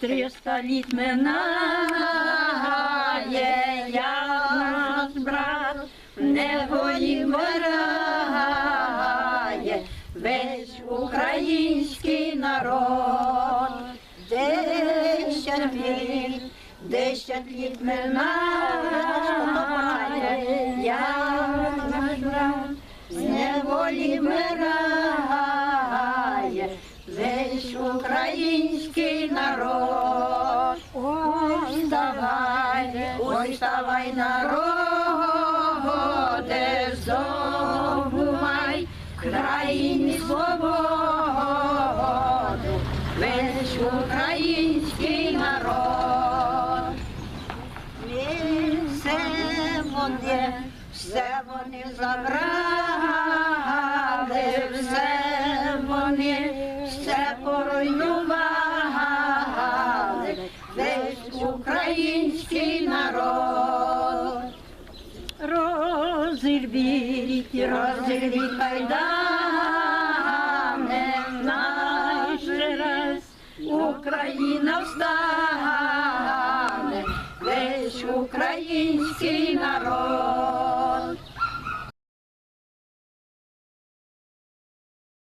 Триста літ минає, як наш брат в неволі вмирає, весь український народ. Десять літ, десять літ минає, як наш брат з неволі вмирає, весь український народ. Ой, вставай, народе, здобувай країні свободу, весь український народ. Все вони, все вони забрали, все вони, все поруйнували, український народ. Розірвіть, розірвіть кайдани, наш раз Україна встане, весь український народ.